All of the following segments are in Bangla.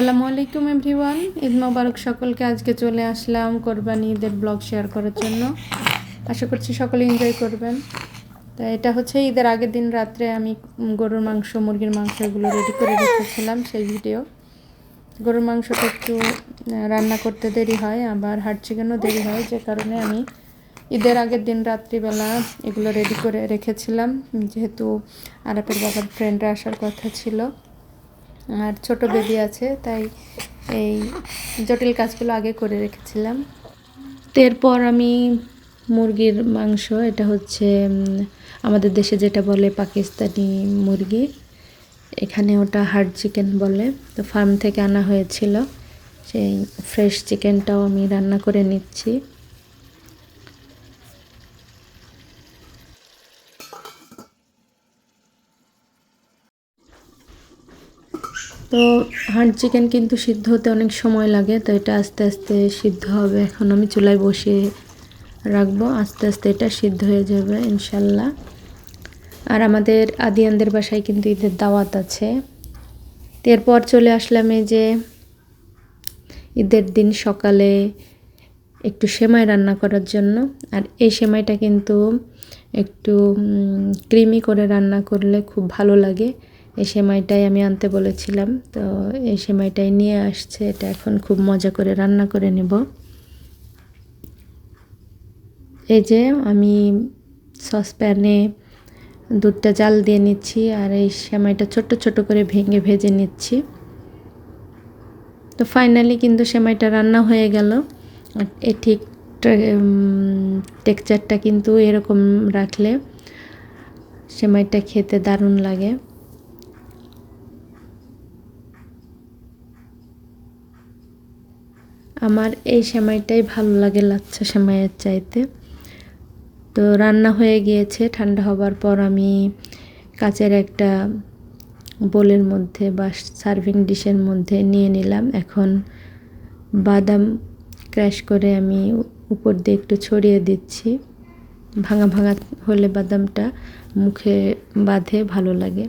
আসসালামু আলাইকুম এভরিওয়ান। ঈদ মোবারক সকলকে আজকে চলে আসলাম কোরবানি ঈদের ব্লগ শেয়ার করার জন্য। আশা করছি সকলে এনজয় করবেন। তো এটা হচ্ছে ঈদের আগের দিন রাত্রে আমি গরুর মাংস, মুরগির মাংস এগুলো রেডি করে রেখেছিলাম সেই ভিডিও গরুর মাংসটা একটু রান্না করতে দেরি হয়, আবার হাট চিকেনও দেরি হয়, যে কারণে আমি ঈদের আগের দিন রাত্রিবেলা এগুলো রেডি করে রেখেছিলাম। যেহেতু আরাপের বাবার ফ্রেন্ডরা আসার কথা ছিল। আর ছোট বেবি আছে, তাই এই জটিল কাজগুলো আগে করে রেখেছিলাম। এরপর আমি মুরগির মাংস, এটা হচ্ছে আমাদের দেশে যেটা বলে পাকিস্তানি মুরগি, এখানে ওটা হার্ড চিকেন বলে। তো ফার্ম থেকে আনা হয়েছিল, সেই ফ্রেশ চিকেনটাও আমি রান্না করে নিচ্ছি। তো হান্ড চিকেন কিন্তু সিদ্ধ হতে অনেক সময় লাগে, তো এটা আস্তে আস্তে সিদ্ধ হবে। এখন আমি চুলায় বসিয়ে রাখব, আস্তে আস্তে এটা সিদ্ধ হয়ে যাবে, ইনশাল্লাহ। আর আমাদের আদিয়ানদের বাসায় কিন্তু ঈদের দাওয়াত আছে। এরপর চলে আসলাম এই যে ঈদের দিন সকালে একটু সেমাই রান্না করার জন্য। আর এই সেমাইটা কিন্তু একটু ক্রিমি করে রান্না করলে খুব ভালো লাগে। এই সেমাইটাই আমি আনতে বলেছিলাম, তো এই সেমাইটাই নিয়ে আসছে, এটা এখন খুব মজা করে রান্না করে নেব। এই যে আমি সসপ্যানে দুধটা জাল দিয়ে নিচ্ছি আর এই সেমাইটা ছোট্ট ছোট করে ভেঙে ভেজে নিচ্ছি। তো ফাইনালি কিন্তু সেমাইটা রান্না হয়ে গেল। এ ঠিক টেক্সচারটা কিন্তু এরকম রাখলে সেমাইটা খেতে দারুণ লাগে। আমার এই সেমাইটাই ভালো লাগে লাচ্ছা সেমাইয়ের চাইতে। তো রান্না হয়ে গিয়েছে, ঠান্ডা হবার পর আমি কাচের একটা বোলের মধ্যে বা সার্ভিং ডিশের মধ্যে নিয়ে নিলাম। এখন বাদাম ক্র্যাশ করে আমি উপর দিয়ে একটু ছড়িয়ে দিচ্ছি। ভাঙা ভাঙা হলে বাদামটা মুখে বাঁধে, ভালো লাগে।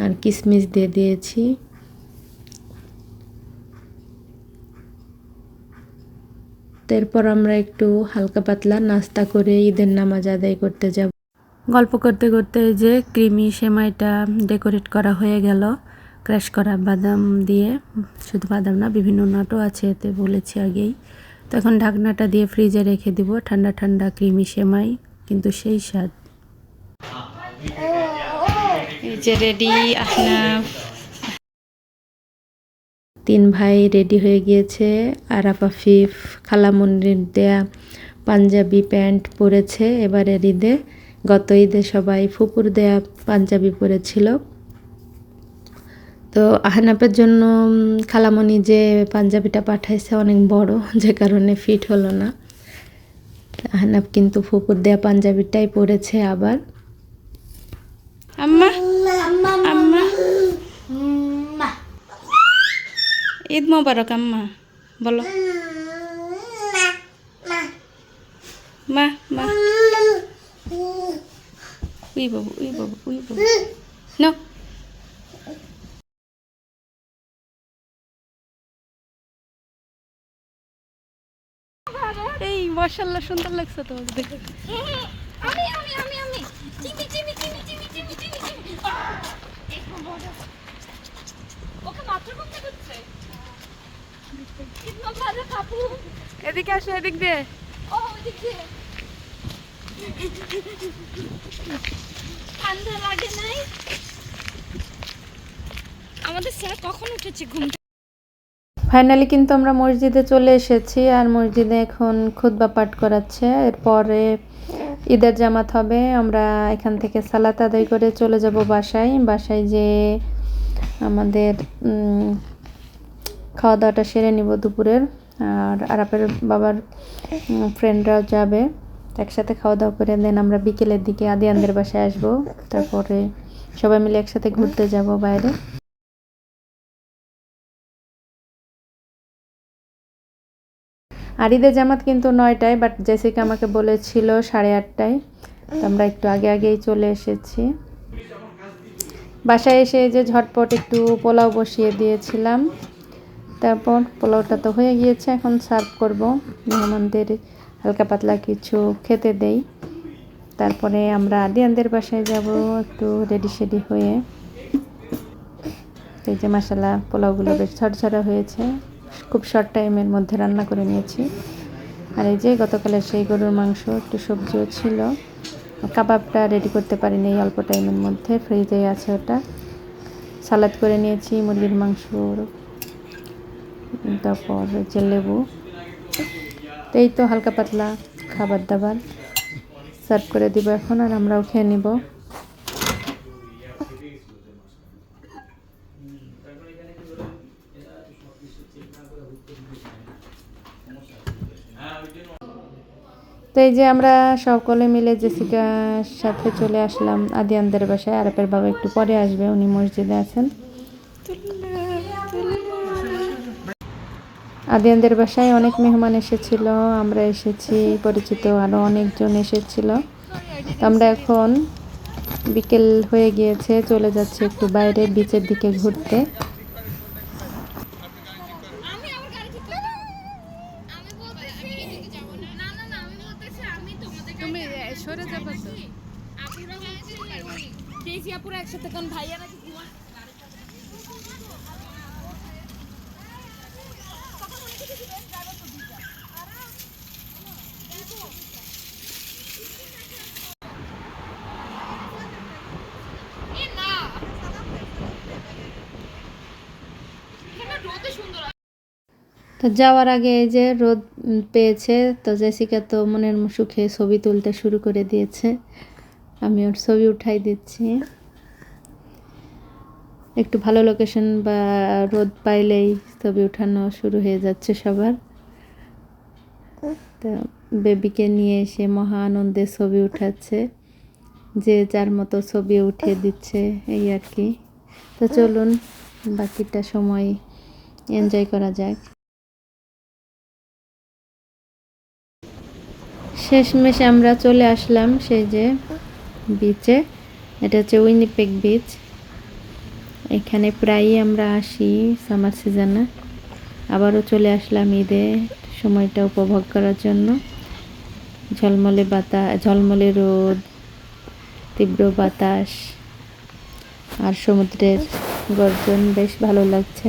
আর কিশমিশ দিয়ে দিয়েছি। তারপর আমরা একটু হালকা পাতলা নাস্তা করে ঈদের নামাজ আদায় করতে যাব। গল্প করতে করতে যে ক্রিমি সেমাইটা ডেকোরেট করা হয়ে গেল। ক্র্যাশ করা বাদাম দিয়ে, শুধু বাদাম না, বিভিন্ন নাটও আছে এতে বলেছি আগেই। তো এখন ঢাকনাটা দিয়ে ফ্রিজে রেখে দিব ঠান্ডা ঠান্ডা ক্রিমি সেমাই, কিন্তু সেই স্বাদ। এই যে রেডি আহনাফ তিন ভাই রেডি হয়ে গিয়েছে। আরাফ আফিফ খালামুন্নির দেয়া পাঞ্জাবি প্যান্ট পরেছে। এবারের ঈদে গত ঈদে সবাই ফুপুর দেয়া পাঞ্জাবি পরেছিল। তো আহনাফের জন্য খালামণি যে পাঞ্জাবিটা পাঠাইছে অনেক বড় যে কারণে ফিট হলো না। আহনাফ কিন্তু ফুপুর দেয়া পাঞ্জাবিটাই পরেছে আবার। আম্মা। আম্মা। ঈদ মোবারক আম্মা। বলো। মা মা। We Babu we Babu we Babu. No এই মাশাআল্লাহ সুন্দর লাগছে তো দেখে। আমি আমি আমি আমি। চিনি চিনি চিনি চিনি চিনি চিনি চিনি ওকে করছে এদিকে আসো এদিক দিয়ে। ঠান্ডা লাগে নাই আমাদের স্যার কখন উঠেছে ঘুম ফাইনালি কিন্তু আমরা মসজিদে চলে এসেছি আর মসজিদে এখন খুতবা পাঠ করাচ্ছে। এরপরে ঈদের জামাত হবে। আমরা এখান থেকে সালাত আদায় করে চলে যাব বাসায়। বাসায় যে আমাদের উম, খাওয়া দাওয়াটা সেরে নিব দুপুরের। আর আরাপের বাবার ফ্রেন্ডরাও যাবে, একসাথে খাওয়া দাওয়া করে দেন। আমরা বিকেলের দিকে আদিয়ানদের বাসায় আসব। তারপরে সবাই মিলে একসাথে ঘুরতে যাব বাইরে। আর ঈদের জামাত কিন্তু নয়টায় বাট জেসিকা আমাকে বলেছিল সাড়ে আটটায়। তো আমরা একটু আগে আগেই চলে এসেছি। বাসায় এসে যে ঝটপট একটু পোলাও বসিয়ে দিয়েছিলাম। তারপর পোলাওটা তো হয়ে গিয়েছে, এখন সার্ভ করব। মেহমানদের হালকা পাতলা কিছু খেতে দেই। তারপরে আমরা আদিয়ানদের বাসায় যাব একটু রেডি সেডি হয়ে। এই যে মশালা পোলাওগুলো বেশ ঝরঝরা হয়েছে। খুব শর্ট টাইমের মধ্যে রান্না করে নিয়েছি। আর এই যে গতকালের সেই গরুর মাংস, একটু সবজিও ছিল। কাবাবটা রেডি করতে পারিনি এই অল্প টাইমের মধ্যে। ফ্রিজে আছে ওটা। সালাদ করে নিয়েছি, মুরগির মাংস তারপর হচ্ছে লেবু। তো এই তো হালকা পাতলা খাবার দাবার সার্ভ করে দিব এখন আর আমরাও খেয়ে নিব। তো এই যে আমরা সকলে মিলে জেসিকার সাথে চলে আসলাম আদিয়ানদের বাসায়। আরবের বাবা একটু পরে আসবে, উনি মসজিদে আছেন। আদিয়ানদের বাসায় অনেক মেহমান এসেছিল, আমরা এসেছি, পরিচিত আরও অনেকজন এসেছিল। আমরা এখন বিকেল হয়ে গিয়েছে, চলে যাচ্ছি একটু বাইরে বিচের দিকে ঘুরতে আমি আমার গাড়ি ঠিক না আমি বলতেছি আমি এদিকে যাব না না না না আমি বলতেছি আমি তোমাদের তুমি সরে যাবে তো আপুরা হচ্ছে কেসি আপুরা একসাথে কোন ভাইয়া নাকি ঘুমা এ না এখানে রোদে সুন্দর তো যাওয়ার আগে এই যে রোদ পেয়েছে, তো জেসিকা তো মনের সুখে ছবি তুলতে শুরু করে দিয়েছে। আমি ওর ছবি উঠাই দিচ্ছি। একটু ভালো লোকেশন বা রোদ পাইলেই ছবি উঠানো শুরু হয়ে যাচ্ছে সবার। তো বেবিকে নিয়ে এসে মহা আনন্দে ছবি উঠাচ্ছে, যে যার মতো ছবি উঠিয়ে দিচ্ছে, এই আর কি। তো চলুন, বাকিটা সময় এনজয় করা যাক। শেষমেশ আমরা চলে আসলাম সেই যে বিচে এটা হচ্ছে উইনিপেক বিচ এখানে প্রায়ই আমরা আসি সামার সিজনে আবারও চলে আসলাম ঈদে। সময়টা উপভোগ করার জন্য। ঝলমলে বাতাস ঝলমলে রোদ, তীব্র বাতাস। আর সমুদ্রের গর্জন বেশ ভালো লাগছে।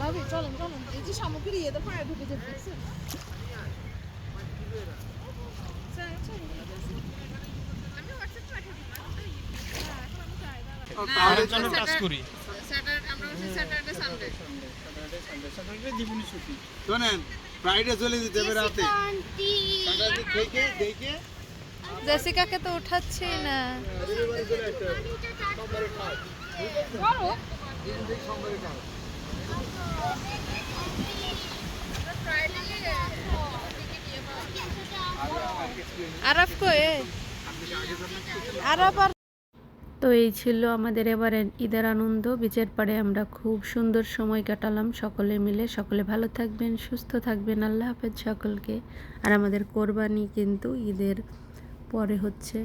ভাবি চলেন চলেন। এই যে সামগ্রী এদের পায়ে ঢুকে যেতে তাহলে জন্য কাজ করি। শোনেন ফ্রাইডে চলে যেতে হবে রাতে। দেখে জেসিকাকে তো উঠাচ্ছি না। তো এই ছিল আমাদের এবারের ঈদের আনন্দ। বিচের পাড়ে আমরা খুব সুন্দর সময় কাটালাম। সকলে মিলে সকলে ভালো থাকবেন, সুস্থ থাকবেন। আল্লাহ হাফেজ সকলকে। আর আমাদের কোরবানি কিন্তু ঈদের পরে হচ্ছে।